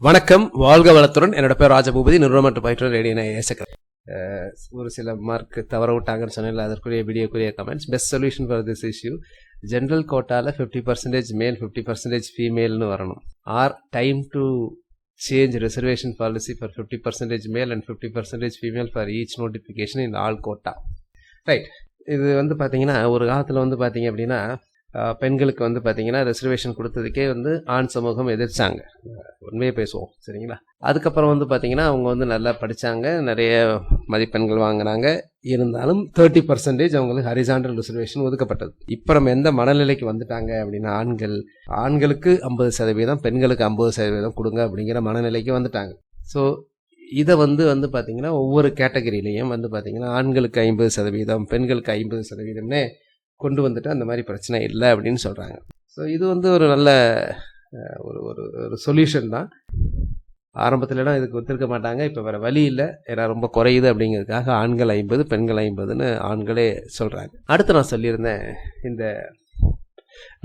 வணக்கம். வாழ்க வளத்துடன். என்னோட பேர் ராஜபூபதி. நிறுவனம் மற்றும் பயிற்றுனர் ரேடியோ ஏசக்கர் ஒரு சில மார்க் தவற விட்டாங்கன்னு சொன்னேன் அதற்குரிய வீடியோக்குரிய comments best solution for this issue general கோட்டால fifty percentage male fifty percentage ஃபீமேல்னு வரணும். Are time to change reservation policy for fifty percentage male and fifty percentage female for each notification in all quota right இது வந்து பார்த்தீங்கன்னா ஒரு காலத்தில் வந்து பார்த்தீங்க அப்படின்னா பெண்களுக்கு வந்து பார்த்தீங்கன்னா ரிசர்வேஷன் கொடுத்ததுக்கே வந்து ஆண் சமூகம் எதிர்த்தாங்க. உண்மையை பேசுவோம் சரிங்களா? அதுக்கப்புறம் வந்து பார்த்தீங்கன்னா அவங்க வந்து நல்லா படித்தாங்க நிறைய மதிப்பெண்கள் வாங்கினாங்க. இருந்தாலும் தேர்ட்டி பர்சன்டேஜ் அவங்களுக்கு ஹரிசாண்டல் ரிசர்வேஷன் ஒதுக்கப்பட்டது. இப்போ நம்ம எந்த மனநிலைக்கு வந்துட்டாங்க அப்படின்னா ஆண்கள் ஆண்களுக்கு ஐம்பது சதவீதம் பெண்களுக்கு ஐம்பது சதவீதம் கொடுங்க அப்படிங்கிற மனநிலைக்கு வந்துட்டாங்க. ஸோ இதை வந்து வந்து பார்த்தீங்கன்னா ஒவ்வொரு கேட்டகரியிலையும் வந்து பார்த்தீங்கன்னா ஆண்களுக்கு ஐம்பது சதவீதம் பெண்களுக்கு ஐம்பது சதவீதம்னு கொண்டு வந்துட்டு அந்த மாதிரி பிரச்சனை இல்லை அப்படின்னு சொல்கிறாங்க ஸோ இது வந்து ஒரு நல்ல ஒரு ஒரு ஒரு சொல்யூஷன் தான். ஆரம்பத்துலலாம் இதுக்கு ஒத்துருக்க மாட்டாங்க. இப்போ வேறு வழி இல்லை. ஏன்னா ரொம்ப குறையுது அப்படிங்கிறதுக்காக ஆண்கள் ஐம்பது பெண்கள் ஐம்பதுன்னு ஆண்களே சொல்கிறாங்க அடுத்து நான் சொல்லியிருந்தேன் இந்த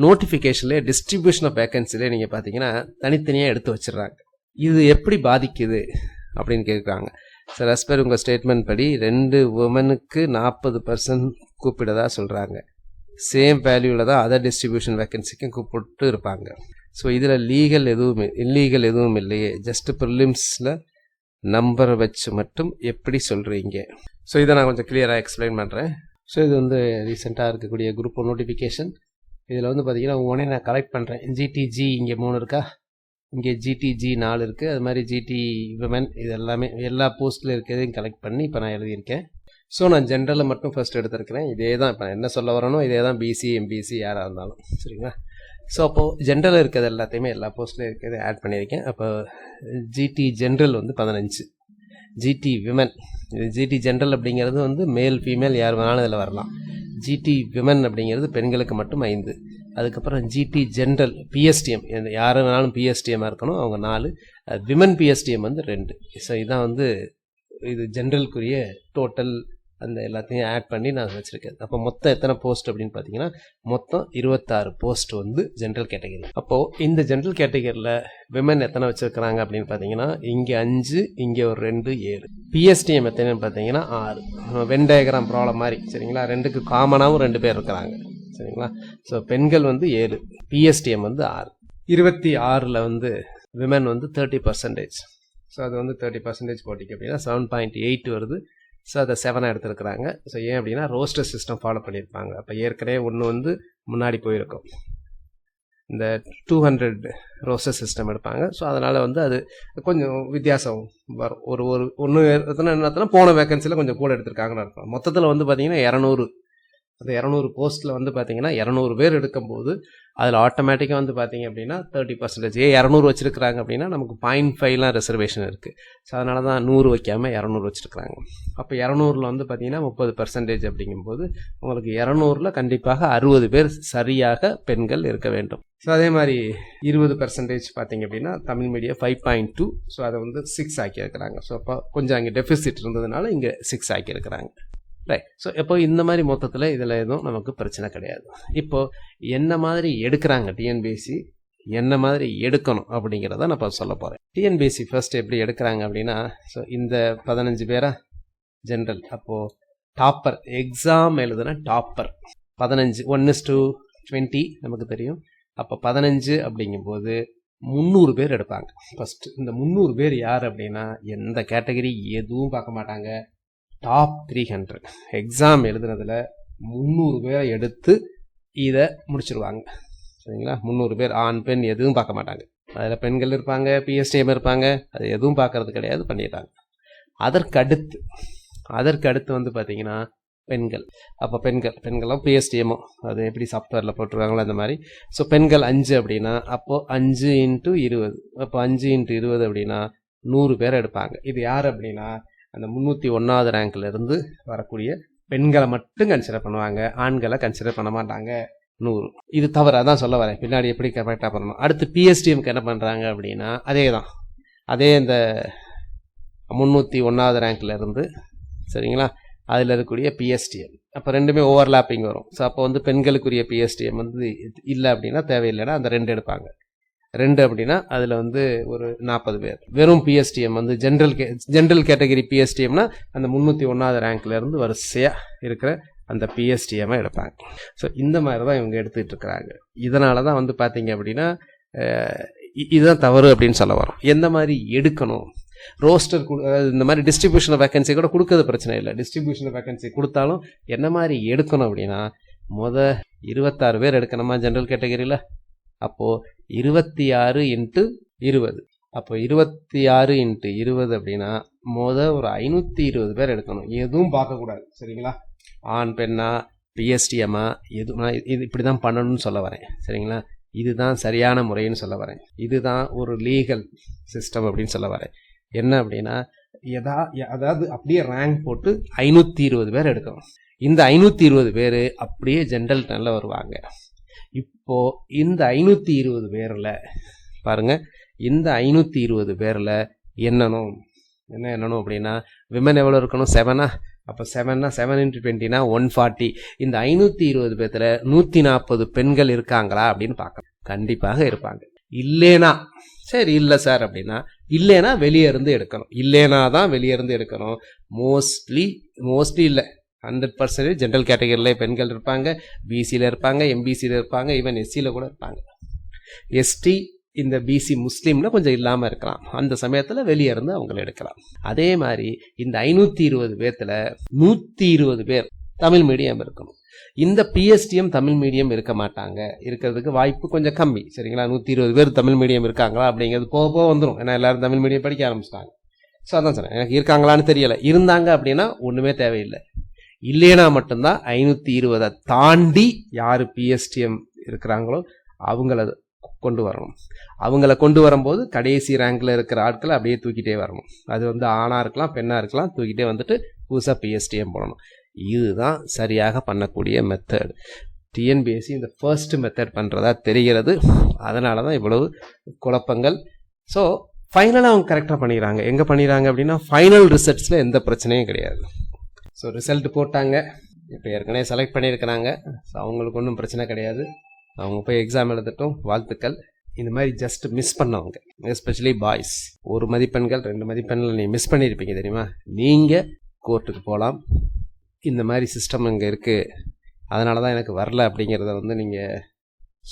நோட்டிஃபிகேஷன்லேயே டிஸ்ட்ரிபியூஷன் ஆஃப் வேக்கன்சிலே நீங்கள் பார்த்தீங்கன்னா தனித்தனியாக எடுத்து வச்சிடுறாங்க. இது எப்படி பாதிக்குது அப்படின்னு கேட்குறாங்க. சார் அஸ்பர் உங்கள் ஸ்டேட்மெண்ட் படி ரெண்டு உமனுக்கு நாற்பது பர்சன்ட் கூப்பிடதா சொல்கிறாங்க சேம் வேல்யூவில் தான் அதர் டிஸ்ட்ரிபியூஷன் வேக்கன்சிக்கும் கூப்பிட்டு இருப்பாங்க ஸோ இதில் லீகல் எதுவும் இல்லீகல் எதுவும் இல்லையே. ஜஸ்ட் ப்ரிலிம்ஸில் நம்பரை வச்சு மட்டும் எப்படி சொல்கிறீங்க ஸோ இதை நான் கொஞ்சம் கிளியராக எக்ஸ்பிளைன் பண்ணுறேன் ஸோ இது வந்து ரீசெண்டாக இருக்கக்கூடிய குரூப் நோட்டிஃபிகேஷன் இதில் வந்து பார்த்தீங்கன்னா உடனே நான் கலெக்ட் பண்ணுறேன் ஜிடிஜி இங்கே மூணு இருக்கா? இங்கே ஜிடிஜி நாலு இருக்குது அது மாதிரி ஜிடி விமன் இது எல்லாமே எல்லா போஸ்ட்டில் இருக்கிறதையும் கலெக்ட் பண்ணி இப்போ நான் எழுதியிருக்கேன். ஸோ நான் ஜென்ரலில் மட்டும் ஃபஸ்ட் எடுத்திருக்கிறேன். இதே தான் இப்போ என்ன சொல்ல வரணும் இதே தான் பிசி எம்பிசி யாராக இருந்தாலும். சரிங்களா? ஸோ அப்போது ஜென்ரலில் இருக்கிறது எல்லாத்தையுமே எல்லா போஸ்ட்லையும் இருக்கிறத ஆட் பண்ணியிருக்கேன். அப்போ ஜிடி ஜென்ரல் வந்து பதினஞ்சு. ஜிடி விமன் ஜிடி ஜென்ரல் அப்படிங்கிறது வந்து மேல் ஃபீமேல் யார் வேணாலும் இதில் வரலாம். ஜிடி விமன் அப்படிங்கிறது பெண்களுக்கு மட்டும் ஐந்து. அதுக்கப்புறம் ஜிடி ஜென்ரல் பிஎஸ்டிஎம் யார் வேணாலும் பிஎஸ்டிஎம்மாக இருக்கணும் அவங்க நாலு. விமன் பிஎஸ்டிஎம் வந்து ரெண்டு. ஸோ இதான் வந்து இது ஜென்ரலுக்குரிய டோட்டல் அந்த எல்லாத்தையும் ஆட் பண்ணி நான் வச்சுருக்கேன். அப்போ மொத்தம் எத்தனை போஸ்ட் அப்படின்னு பார்த்தீங்கன்னா மொத்தம் இருபத்தாறு போஸ்ட் வந்து ஜென்ரல் கேட்டகரி அப்போது இந்த ஜென்ரல் கேட்டகரியில் விமன் எத்தனை வச்சுருக்கிறாங்க அப்படின்னு பார்த்தீங்கன்னா இங்கே அஞ்சு இங்கே ஒரு ரெண்டு ஏழு. பிஎஸ்டிஎம் எத்தனைன்னு பார்த்தீங்கன்னா ஆறு. வென் டயக்ராம் ப்ராப்ளம் மாதிரி சரிங்களா? ரெண்டுக்கு காமனாகவும் ரெண்டு பேர் இருக்கிறாங்க சரிங்களா? ஸோ பெண்கள் வந்து ஏழு பிஎஸ்டிஎம் வந்து ஆறு. இருபத்தி ஆறில் வந்து விமன் வந்து தேர்ட்டி பர்சன்டேஜ் ஸோ அது வந்து தேர்ட்டி பர்சன்டேஜ் போட்டிக்கு அப்படின்னா செவன் பாயிண்ட் எயிட் வருது. ஸோ அதை செவனாக எடுத்துருக்குறாங்க. ஸோ ஏன் அப்படின்னா ரோஸ்டர் சிஸ்டம் ஃபாலோ பண்ணியிருப்பாங்க. அப்போ ஏற்கனவே ஒன்று வந்து முன்னாடி போயிருக்கும். இந்த டூ ஹண்ட்ரட் ரோஸ்டர் சிஸ்டம் எடுப்பாங்க. ஸோ அதனால் வந்து அது கொஞ்சம் வித்தியாசம் வரும். ஒரு ஒரு ஒன்று எத்தனை என்னத்தனா போன வேக்கன்சியில் கொஞ்சம் கூட எடுத்திருக்காங்கன்னு இருக்கும் மொத்தத்தில் வந்து பார்த்தீங்கன்னா இரநூறு அந்த இரநூறு போஸ்ட்டில் வந்து பார்த்தீங்கன்னா இரநூறு பேர் எடுக்கும்போது அதில் ஆட்டோமேட்டிக்காக வந்து பார்த்தீங்க அப்படின்னா தேர்ட்டி பர்சன்டேஜ் ஏ இரநூறு வச்சுருக்கிறாங்க அப்படின்னா நமக்கு பாயிண்ட் ஃபைவ்லாம் ரிசர்வேஷன் இருக்குது ஸோ அதனால தான் நூறு வைக்காமல் இரநூறு வச்சுருக்கிறாங்க. அப்போ இரநூறில் வந்து பார்த்தீங்கன்னா முப்பது பர்சன்டேஜ் அப்படிங்கும்போது உங்களுக்கு இரநூறுல கண்டிப்பாக அறுபது பேர் சரியாக பெண்கள் இருக்க வேண்டும். ஸோ அதே மாதிரி இருபது பர்சன்டேஜ் பார்த்தீங்க அப்படின்னா Tamil medium five point two so அதை வந்து சிக்ஸ் ஆக்கியிருக்கிறாங்க ஸோ அப்போ கொஞ்சம் அங்கே டெஃபிசிட் இருந்ததுனால இங்கே சிக்ஸ் ஆக்கியிருக்கிறாங்க ரைட் ஸோ இப்போ இந்த மாதிரி மொத்தத்தில் இதில் எதுவும் நமக்கு பிரச்சனை கிடையாது. இப்போ என்ன மாதிரி எடுக்கிறாங்க டிஎன்பிஎஸ்சி என்ன மாதிரி எடுக்கணும் அப்படிங்கிறத நான் இப்போ சொல்ல போகிறேன் டிஎன்பிஎஸ்சி ஃபர்ஸ்ட் எப்படி எடுக்கிறாங்க அப்படின்னா ஸோ இந்த பதினஞ்சு பேரா? ஜென்ரல் அப்போது டாப்பர் எக்ஸாம் எழுதுனா டாப்பர் பதினஞ்சு ஒன் இஸ் டூ டுவெண்ட்டி நமக்கு தெரியும். அப்போ பதினஞ்சு அப்படிங்கும்போது முந்நூறு பேர் எடுப்பாங்க. ஃபஸ்ட்டு இந்த முந்நூறு பேர் யார் அப்படின்னா எந்த கேட்டகரி எதுவும் பார்க்க மாட்டாங்க. டாப் த்ரீ ஹண்ட்ரட் எக்ஸாம் எழுதுனதில் முந்நூறு பேரை எடுத்து இதை முடிச்சிருவாங்க. சரிங்களா? முந்நூறு பேர் ஆண் பெண் எதுவும் பார்க்க மாட்டாங்க. அதில் பெண்கள் இருப்பாங்க பிஎஸ்டிஎம் இருப்பாங்க. அது எதுவும் பார்க்கறது கிடையாது பண்ணிடுறாங்க. அதற்கு அடுத்து அதற்கு அடுத்து வந்து பார்த்தீங்கன்னா பெண்கள். அப்போ பெண்கள் பெண்களும் பிஎஸ்டிஎம்மோ அது எப்படி சாஃப்ட்வேரில் போட்டிருக்காங்களோ அந்த மாதிரி. ஸோ பெண்கள் அஞ்சு அப்படின்னா அப்போது அஞ்சு இன்ட்டு இருபது. அப்போ அஞ்சு இன்ட்டு இருபது அப்படின்னா நூறு பேர் எடுப்பாங்க. இது யார் அப்படின்னா அந்த முந்நூற்றி ஒன்றாவது ரேங்க்லேருந்து வரக்கூடிய பெண்களை மட்டும் கன்சிடர் பண்ணுவாங்க. ஆண்களை கன்சிடர் பண்ண மாட்டாங்க. நூறு. இது தவறு அதான் சொல்ல வரேன். பின்னாடி எப்படி கரெக்டாக பண்ணணும்? அடுத்து பிஎஸ்டிஎம்க்கு என்ன பண்ணுறாங்க அப்படின்னா அதே தான் அதே இந்த முந்நூற்றி ஒன்றாவது ரேங்க்லேருந்து சரிங்களா? அதில் இருக்கக்கூடிய பிஎஸ்டிஎம் அப்போ ரெண்டுமே ஓவர்லாப்பிங் வரும். ஸோ அப்போ வந்து பெண்களுக்குரிய பிஎஸ்டிஎம் வந்து இல்லை அப்படின்னா தேவையில்லைன்னா அந்த ரெண்டு எடுப்பாங்க. ரெண்டு அப்படின்னா அதில் வந்து ஒரு நாற்பது பேர். வெறும் பிஎஸ்டிஎம் வந்து ஜென்ரல் கே ஜென்ரல் கேட்டகரி பிஎஸ்டிஎம்னா அந்த முந்நூற்றி ஒன்றாவது ரேங்க்லேருந்து வரிசையாக இருக்கிற அந்த பிஎஸ்டிஎம்மை எடுப்பாங்க. ஸோ இந்த மாதிரி தான் இவங்க எடுத்துகிட்டு இருக்கிறாங்க. இதனால தான் வந்து பார்த்தீங்க அப்படின்னா இதுதான் தவறு அப்படின்னு சொல்ல வரோம். எந்த மாதிரி எடுக்கணும்? ரோஸ்டர் இந்த மாதிரி டிஸ்ட்ரிபியூஷன் வேகன்சி கூட கொடுக்கறது பிரச்சனை இல்லை. டிஸ்ட்ரிபியூஷன் வேகன்சி கொடுத்தாலும் என்ன மாதிரி எடுக்கணும் அப்படின்னா முத இருபத்தாறு பேர் எடுக்கணுமா ஜென்ரல் கேட்டகரியில் அப்போது இருபத்தி ஆறு இன்ட்டு இருபது. அப்போ இருபத்தி ஆறு இன்ட்டு இருபது அப்படின்னா மொதல் ஒரு ஐநூற்றி இருபது பேர் எடுக்கணும். எதுவும் பார்க்கக்கூடாது சரிங்களா? ஆண் பெண்ணா பிஎஸ்டிஎம்மா எதுனா இது இப்படி தான் பண்ணணும்னு சொல்ல வரேன். சரிங்களா? இதுதான் சரியான முறைன்னு சொல்ல வரேன். இதுதான் ஒரு லீகல் சிஸ்டம் அப்படின்னு சொல்ல வரேன். என்ன அப்படின்னா எதா அதாவது அப்படியே ரேங்க் போட்டு ஐநூற்றி இருபது பேர் எடுக்கணும். இந்த ஐநூற்றி இருபது பேர் அப்படியே ஜென்ரல் டனில் வருவாங்க. இப்போ இந்த ஐநூற்றி இருபது பேரில் பாருங்க இந்த ஐநூற்றி இருபது பேரில் என்னனும் என்ன என்னணும் அப்படின்னா விமன் எவ்வளோ இருக்கணும்? செவனா அப்போ செவன்னா செவன் இன்ட்டு டுவெண்ட்டினா ஒன் ஃபார்ட்டி இந்த ஐநூற்றி இருபது பேர்த்தில் நூற்றி நாற்பது பெண்கள் இருக்காங்களா அப்படின்னு பார்க்கணும் கண்டிப்பாக இருப்பாங்க. இல்லேனா சரி இல்லை சார் அப்படின்னா இல்லைனா வெளியே இருந்து எடுக்கணும். இல்லைனா தான் வெளியே இருந்து எடுக்கணும். மோஸ்ட்லி மோஸ்ட்லி இல்லை. ஹண்ட்ரட் பர்சன்டேஜ் ஜென்ரல் கேட்டகரியில் பெண்கள் இருப்பாங்க பிசியில் இருப்பாங்க எம்பிசியில் இருப்பாங்க ஈவன் எஸ்சியில் கூட இருப்பாங்க. எஸ்டி இந்த பிசி முஸ்லீமில் கொஞ்சம் இல்லாமல் இருக்கலாம். அந்த சமயத்தில் வெளியே இருந்து அவங்கள எடுக்கலாம். அதே மாதிரி இந்த ஐநூற்றி இருபது பேர்த்தில் நூற்றி இருபது பேர் தமிழ் மீடியம் இருக்கணும். இந்த பிஎஸ்டிஎம் தமிழ் மீடியம் இருக்க மாட்டாங்க. இருக்கிறதுக்கு வாய்ப்பு கொஞ்சம் கம்மி. சரிங்களா? நூற்றி இருபது பேர் தமிழ் மீடியம் இருக்காங்களா? அப்படிங்கிறது போக போக வந்துடும் ஏன்னா எல்லாரும் தமிழ் மீடியம் படிக்க ஆரம்பிச்சிட்டாங்க. ஸோ அதான் சொன்னேன் எனக்கு இருக்காங்களான்னு தெரியல. இருந்தாங்க அப்படின்னா ஒன்றுமே தேவையில்லை. இல்லைனா மட்டும்தான் ஐநூற்றி இருபதை தாண்டி யார் பிஎஸ்டிஎம் இருக்கிறாங்களோ அவங்கள கொண்டு வரணும். அவங்கள கொண்டு வரும்போது கடைசி ரேங்க்ல இருக்கிற ஆட்களை அப்படியே தூக்கிட்டே வரணும். அது வந்து ஆணாக இருக்கலாம் பெண்ணாக இருக்கலாம் தூக்கிட்டே வந்துட்டு புதுசாக பிஎஸ்டிஎம் போடணும். இதுதான் சரியாக பண்ணக்கூடிய method T N P S C இந்த ஃபர்ஸ்ட் மெத்தட் பண்ணுறதா தெரிகிறது. அதனால தான் இவ்வளவு குழப்பங்கள். ஸோ ஃபைனலாக அவங்க கரெக்டாக பண்ணிடுறாங்க. எங்கே பண்ணிடுறாங்க அப்படின்னா ஃபைனல் ரிசல்ட்ஸில் எந்த பிரச்சனையும் கிடையாது. ஸோ ரிசல்ட் போட்டாங்க. இப்போ ஏற்கனவே செலக்ட் பண்ணியிருக்கிறாங்க. ஸோ அவங்களுக்கு ஒன்றும் பிரச்சனை கிடையாது. அவங்க போய் எக்ஸாம் எழுதட்டும். வாழ்த்துக்கள். இந்த மாதிரி ஜஸ்ட் மிஸ் பண்ணவங்க. எஸ்பெஷலி பாய்ஸ் ஒரு மதிப்பெண்கள் ரெண்டு மதிப்பெண்கள் நீங்கள் மிஸ் பண்ணியிருப்பீங்க தெரியுமா? நீங்கள் கோர்ட்டுக்கு போகலாம் இந்த மாதிரி சிஸ்டம் இங்கே இருக்குது அதனால தான் எனக்கு வரல அப்படிங்கிறத வந்து நீங்கள்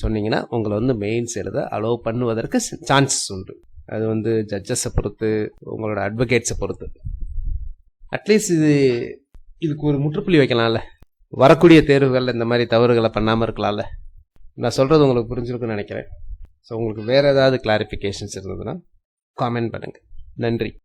சொன்னீங்கன்னா உங்களை வந்து மெயின்ஸ் எழுத அலோவ் பண்ணுவதற்கு சான்சஸ் உண்டு. அது வந்து ஜட்ஜஸை பொறுத்து உங்களோட அட்வொகேட்ஸை பொறுத்து. அட்லீஸ்ட் இது இதுக்கு ஒரு முற்றுப்புள்ளி வைக்கலாம்ல. வரக்கூடிய தேர்வுகளில் இந்த மாதிரி தவறுகளை பண்ணாமல் இருக்கலாம்ல. நான் சொல்கிறது உங்களுக்கு புரிஞ்சிருக்குன்னு நினைக்கிறேன். ஸோ உங்களுக்கு வேறு ஏதாவது கிளாரிஃபிகேஷன்ஸ் இருந்ததுன்னா காமெண்ட் பண்ணுங்கள் நன்றி.